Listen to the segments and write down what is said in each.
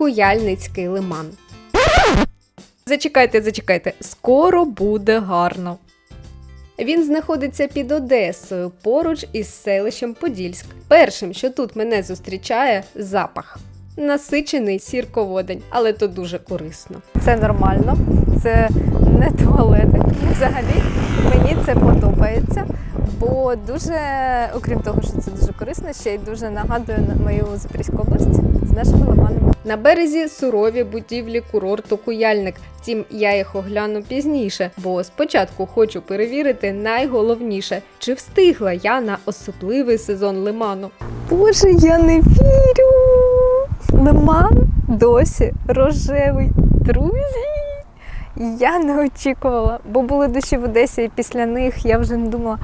Куяльницький лиман. Зачекайте, зачекайте, скоро буде гарно. Він знаходиться під Одесою поруч із селищем Подільськ. Першим, що тут мене зустрічає, запах. Насичений сірководень, але то дуже корисно. Це нормально, це не туалети. Взагалі мені це подобається, бо дуже, окрім того, що це дуже корисно, ще й дуже нагадує на мою Запорізьку область з нашими лиманами. На березі сурові будівлі курорту Куяльник. Втім, я їх огляну пізніше, бо спочатку хочу перевірити найголовніше, чи встигла я на особливий сезон лиману. Боже, я не вірю! Лиман досі рожевий. Друзі! Я не очікувала, бо були дощі в Одесі, і після них я вже не думала,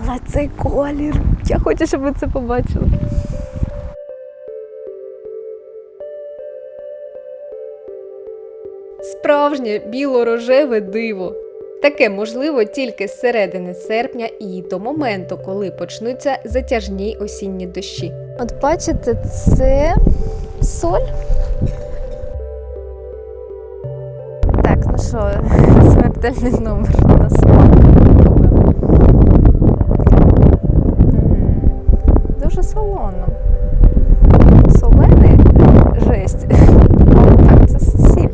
але цей колір, я хочу, щоб ви це побачили. Справжнє біло-рожеве диво. Таке можливо тільки з середини серпня і до моменту, коли почнуться затяжні осінні дощі. От бачите, це соль. Так, ну що, смертельний номер на смак. Дуже солоно. Солений жесть. Так, це сіль.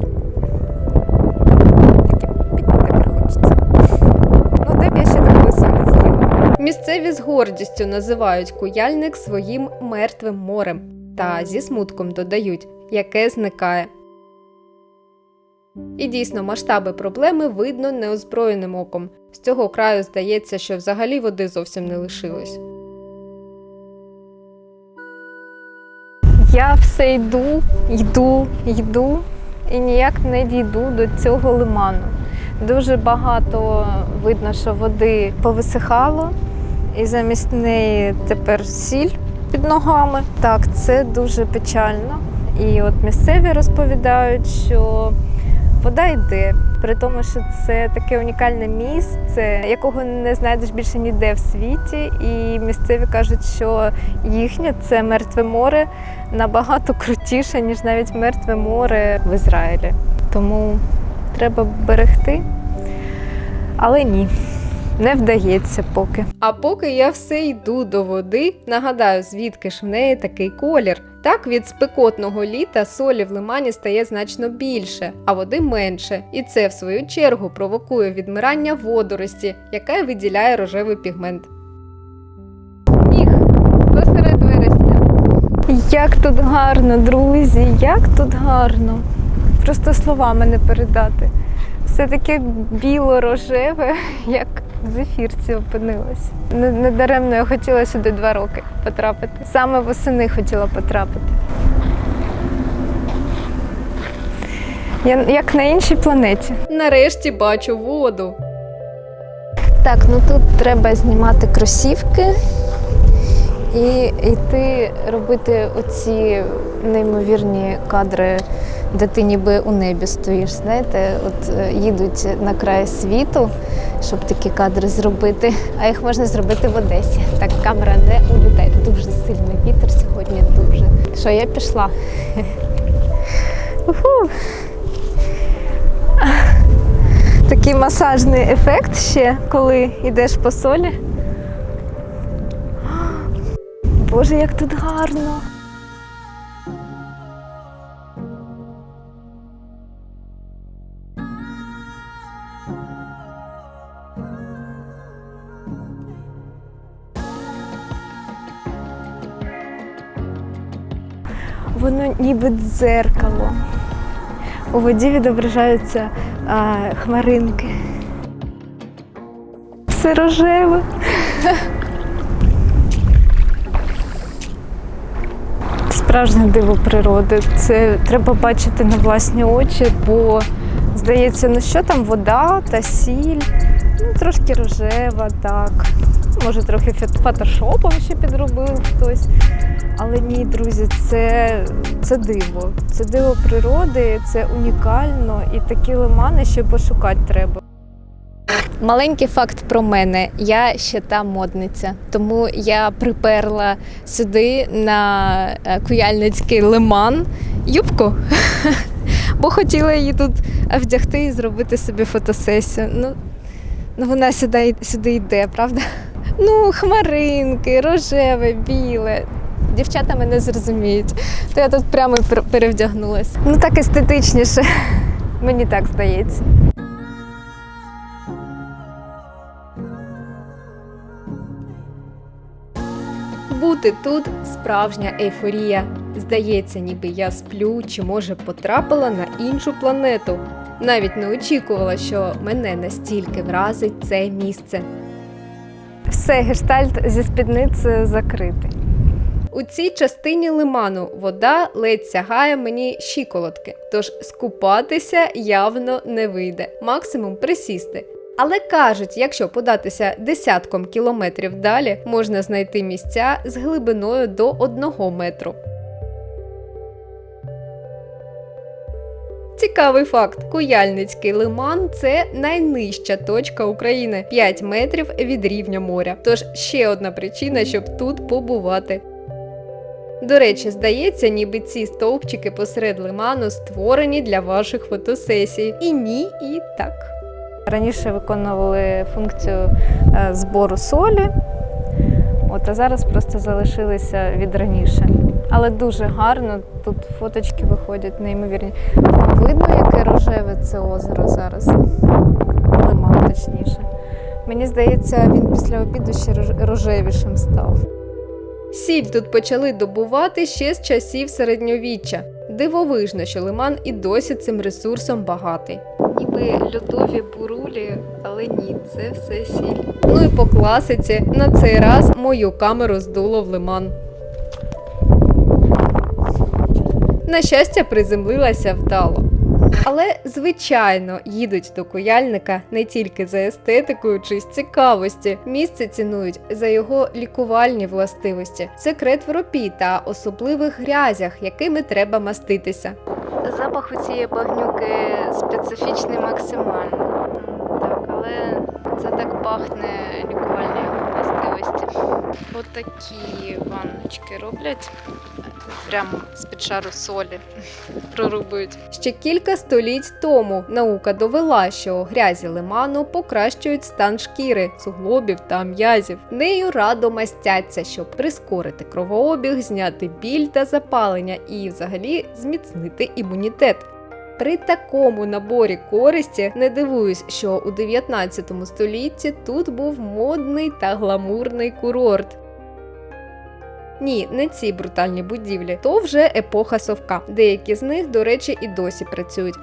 Ну? Місцеві з гордістю називають куяльник своїм мертвим морем та зі смутком додають, яке зникає. І дійсно масштаби проблеми видно неозброєним оком. З цього краю здається, що взагалі води зовсім не лишилось. Я все йду, йду, йду і ніяк не дійду до цього лиману. Дуже багато видно, що води повисихало, і замість неї тепер сіль під ногами. Так, це дуже печально. І от місцеві розповідають, що вода йде, при тому, що це таке унікальне місце, якого не знайдеш більше ніде в світі. І місцеві кажуть, що їхнє це мертве море набагато крутіше, ніж навіть мертве море в Ізраїлі. Тому треба берегти. Але ні, не вдається поки. А поки я все йду до води, нагадаю, звідки ж в неї такий колір. Так від спекотного літа солі в лимані стає значно більше, а води менше. І це, в свою чергу, провокує відмирання водорості, яка виділяє рожевий пігмент. Сніг посеред вересня. Як тут гарно, друзі, як тут гарно. Просто словами не передати. Все таке біло-рожеве, як в зефірці опинилось. Не, не я хотіла сюди два роки потрапити. Саме восени хотіла потрапити. Я як на іншій планеті. Нарешті бачу воду. Так, ну тут треба знімати кросівки і йти робити оці неймовірні кадри, де ти ніби у небі стоїш. Знаєте, от е, їдуть на край світу, щоб такі кадри зробити, а їх можна зробити в Одесі. Так, камера не улітає. Дуже сильний вітер сьогодні, дуже. Що, я пішла? Уху. Такий масажний ефект ще, коли йдеш по солі. Боже, як тут гарно. Воно ніби дзеркало. У воді відображаються а, хмаринки. Все рожеве. Справжнє диво природи. Це треба бачити на власні очі, бо здається, ну що там вода та сіль, ну трошки рожева, так. Може, трохи фотошопом ще підробив хтось. Але ні, друзі, це, це диво. Це диво природи, це унікально, і такі лимани ще пошукати треба. Маленький факт про мене. Я ще та модниця, тому я приперла сюди на е, Куяльницький лиман юбку, бо хотіла її тут вдягти і зробити собі фотосесію. Ну, ну вона сюди, сюди йде, правда? Ну, хмаринки, рожеве, біле. Дівчата мене зрозуміють. То я тут прямо перевдягнулася. Ну так естетичніше. Мені так здається. Бути тут справжня ейфорія. Здається, ніби я сплю чи може потрапила на іншу планету. Навіть не очікувала, що мене настільки вразить це місце. Все, гештальт зі спідницею закритий. У цій частині лиману вода ледь сягає мені щиколотки, тож скупатися явно не вийде, максимум присісти. Але кажуть, якщо податися десятком кілометрів далі, можна знайти місця з глибиною до одного метру. Цікавий факт: Куяльницький лиман це найнижча точка України 5 метрів від рівня моря. Тож ще одна причина, щоб тут побувати. До речі, здається, ніби ці стовпчики посеред лиману створені для ваших фотосесій. І ні, і так. Раніше виконували функцію е, збору солі, от, а зараз просто залишилися від раніше. Але дуже гарно, тут фоточки виходять неймовірні. Видно, яке рожеве це озеро зараз. Лиман, точніше. Мені здається, він після обіду ще рожевішим став. Сіль тут почали добувати ще з часів середньовіччя. Дивовижно, що лиман і досі цим ресурсом багатий. Ніби льодові бурулі, але ні, це все сіль. Ну і по класиці на цей раз мою камеру здуло в лиман. На щастя, приземлилася вдало. Але, звичайно, їдуть до куяльника не тільки за естетикою чи з цікавості. Місце цінують за його лікувальні властивості, секрет в ропі та особливих грязях, якими треба маститися. Запах у цієї багнюки специфічний максимально. Так, але це так пахне лікувальні властивості. Отакі ванночки роблять прямо з-під шару солі прорубують. Ще кілька століть тому наука довела, що грязі лиману покращують стан шкіри, суглобів та м'язів. Нею радо мастяться, щоб прискорити кровообіг, зняти біль та запалення і, взагалі, зміцнити імунітет. При такому наборі користі не дивуюсь, що у 19 столітті тут був модний та гламурний курорт. Ні, не ці брутальні будівлі, то вже епоха совка. Деякі з них, до речі, і досі працюють.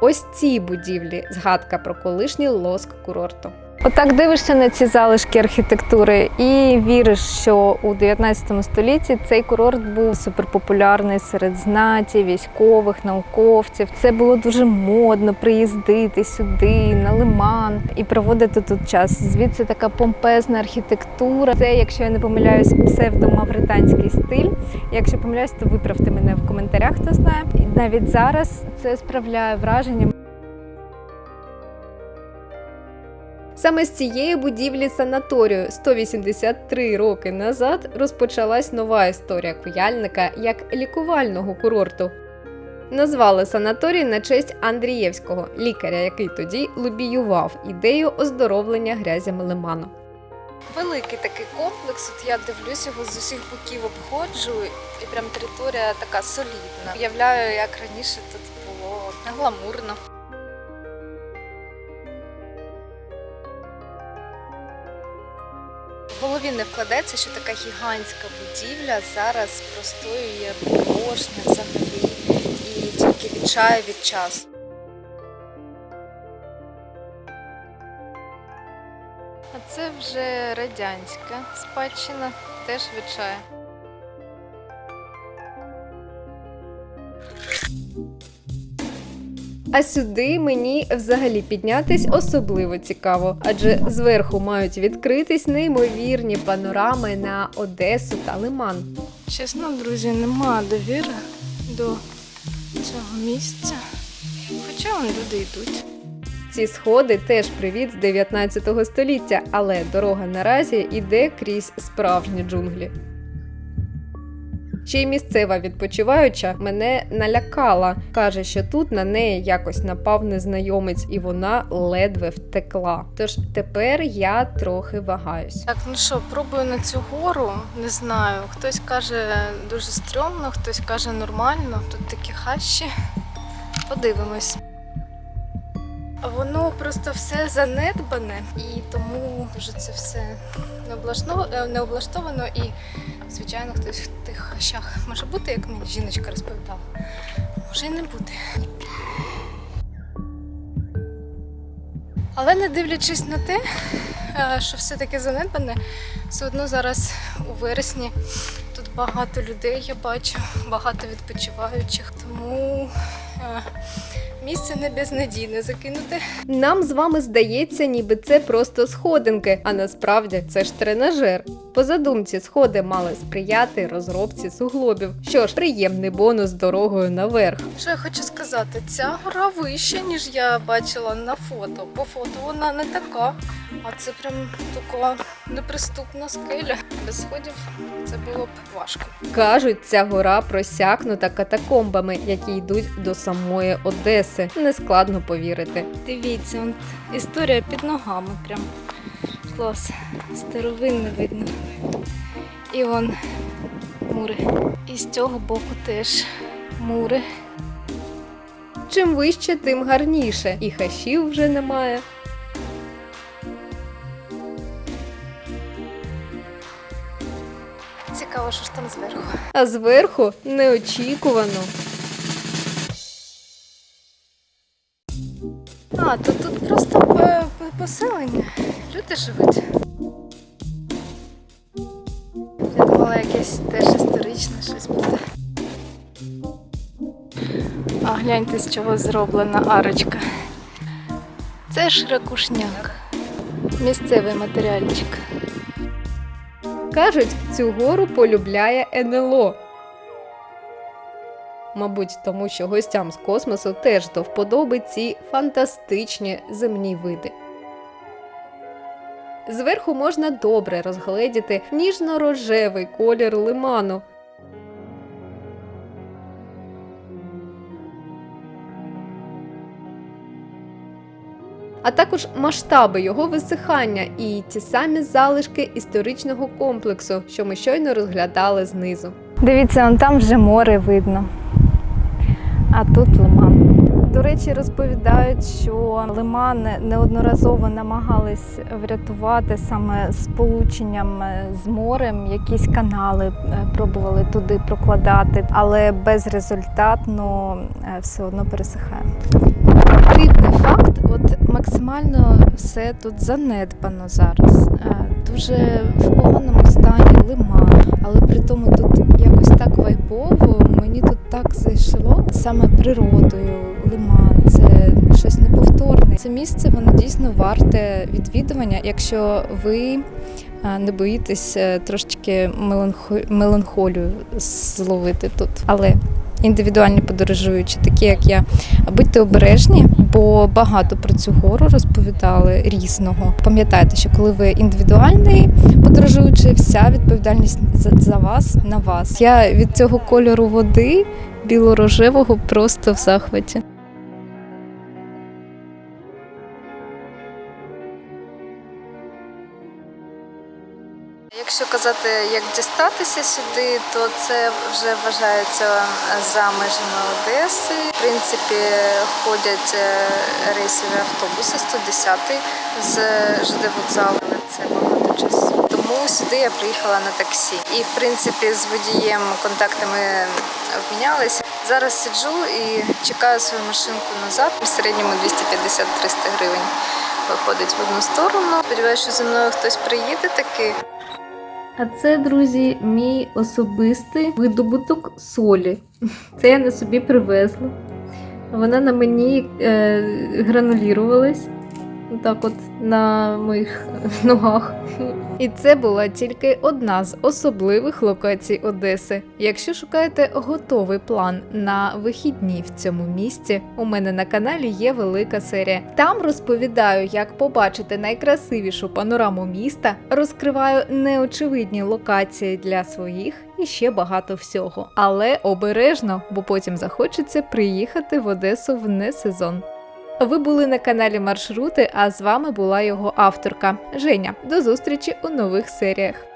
Ось ці будівлі згадка про колишній лоск курорту. Отак дивишся на ці залишки архітектури і віриш, що у 19 столітті цей курорт був суперпопулярний серед знаті, військових, науковців. Це було дуже модно приїздити сюди, на лиман і проводити тут час. Звідси така помпезна архітектура. Це, якщо я не помиляюсь, псевдомавританський стиль. Якщо помиляюсь, то виправте мене в коментарях, хто знає. І навіть зараз це справляє враження. Саме з цієї будівлі санаторію 183 роки назад розпочалась нова історія куяльника як лікувального курорту. Назвали санаторій на честь Андрієвського, лікаря, який тоді лобіював ідею оздоровлення грязями лиману. Великий такий комплекс. От я дивлюсь його з усіх боків обходжу, і прям територія така солідна. Уявляю, як раніше тут було гламурно. Голові не вкладеться, що така гігантська будівля зараз простоює порожня взагалі і тільки від чаю від часу. А це вже радянська спадщина, теж від чаю. А сюди мені взагалі піднятись особливо цікаво, адже зверху мають відкритись неймовірні панорами на Одесу та Лиман. Чесно, друзі, нема довіри до цього місця. Хоча вон люди йдуть. Ці сходи теж привіт з 19 століття, але дорога наразі йде крізь справжні джунглі. Ще й місцева відпочиваюча мене налякала. каже, що тут на неї якось напав незнайомець, і вона ледве втекла. Тож тепер я трохи вагаюсь. Так, ну що, пробую на цю гору. Не знаю. Хтось каже дуже стрьомно, хтось каже нормально. Тут такі хащі. Подивимось. Воно просто все занедбане, і тому дуже це все не не облаштовано і, звичайно, хтось в тих хащах може бути, як мені жіночка розповідала. Може і не бути. Але не дивлячись на те, е, що все таке занедбане, все одно зараз у вересні тут багато людей я бачу, багато відпочиваючих, тому е, місце не безнадійне закинути. Нам з вами здається, ніби це просто сходинки, а насправді це ж тренажер. По задумці сходи мали сприяти розробці суглобів. Що ж, приємний бонус дорогою наверх. Що я хочу сказати, ця гора вища, ніж я бачила на фото. По фото вона не така, а це прям така неприступна скеля. Без сходів це було б важко. Кажуть, ця гора просякнута катакомбами, які йдуть до самої Одеси. Нескладно повірити. Дивіться, он історія під ногами прям. Клас. Старовинне видно. І вон мури. І з цього боку теж мури. Чим вище, тим гарніше, і хащів вже немає. Цікаво, що ж там зверху. А зверху неочікувано. А, то тут просто поселення. Люди живуть. Я думала, якесь теж історичне щось буде. А гляньте, з чого зроблена арочка. Це ж ракушняк. Місцевий матеріальчик. Кажуть, цю гору полюбляє НЛО. Мабуть, тому що гостям з космосу теж до вподоби ці фантастичні земні види. Зверху можна добре розгледіти ніжно-рожевий колір лиману. А також масштаби його висихання і ті самі залишки історичного комплексу, що ми щойно розглядали знизу. Дивіться, он там вже море видно. А тут лиман. До речі, розповідають, що лиман неодноразово намагались врятувати саме сполученням е, з морем. Якісь канали е, пробували туди прокладати, але безрезультатно е, все одно пересихає. Дивний факт, от максимально все тут занедбано зараз. Е, Дуже в поганому стані лиман, але при тому тут якось так вайбово. Мені тут так зайшло саме природою. Лиман це щось неповторне. Це місце воно дійсно варте відвідування, якщо ви е, не боїтесь е, трошечки меланхолію зловити тут. Але індивідуальні подорожуючі, такі як я, будьте обережні, бо багато про цю гору розповідали різного. Пам'ятайте, що коли ви індивідуальний подорожуючий, вся відповідальність за, вас на вас. Я від цього кольору води біло-рожевого просто в захваті. Якщо казати, як дістатися сюди, то це вже вважається за межами Одеси. В принципі, ходять е, рейсові автобуси 110 з ЖД вокзалу. але Це багато часу. Тому сюди я приїхала на таксі. І в принципі з водієм контактами обмінялися. Зараз сиджу і чекаю свою машинку назад. В середньому 250-300 гривень виходить в одну сторону. Сподіваюся, що зі мною хтось приїде таки. А це, друзі, мій особистий видобуток солі. Це я на собі привезла. Вона на мені е, гранулірувалась. Так от на моїх ногах. І це була тільки одна з особливих локацій Одеси. Якщо шукаєте готовий план на вихідні в цьому місці, у мене на каналі є велика серія. Там розповідаю, як побачити найкрасивішу панораму міста, розкриваю неочевидні локації для своїх і ще багато всього. Але обережно, бо потім захочеться приїхати в Одесу в несезон. Ви були на каналі Маршрути, а з вами була його авторка Женя. До зустрічі у нових серіях.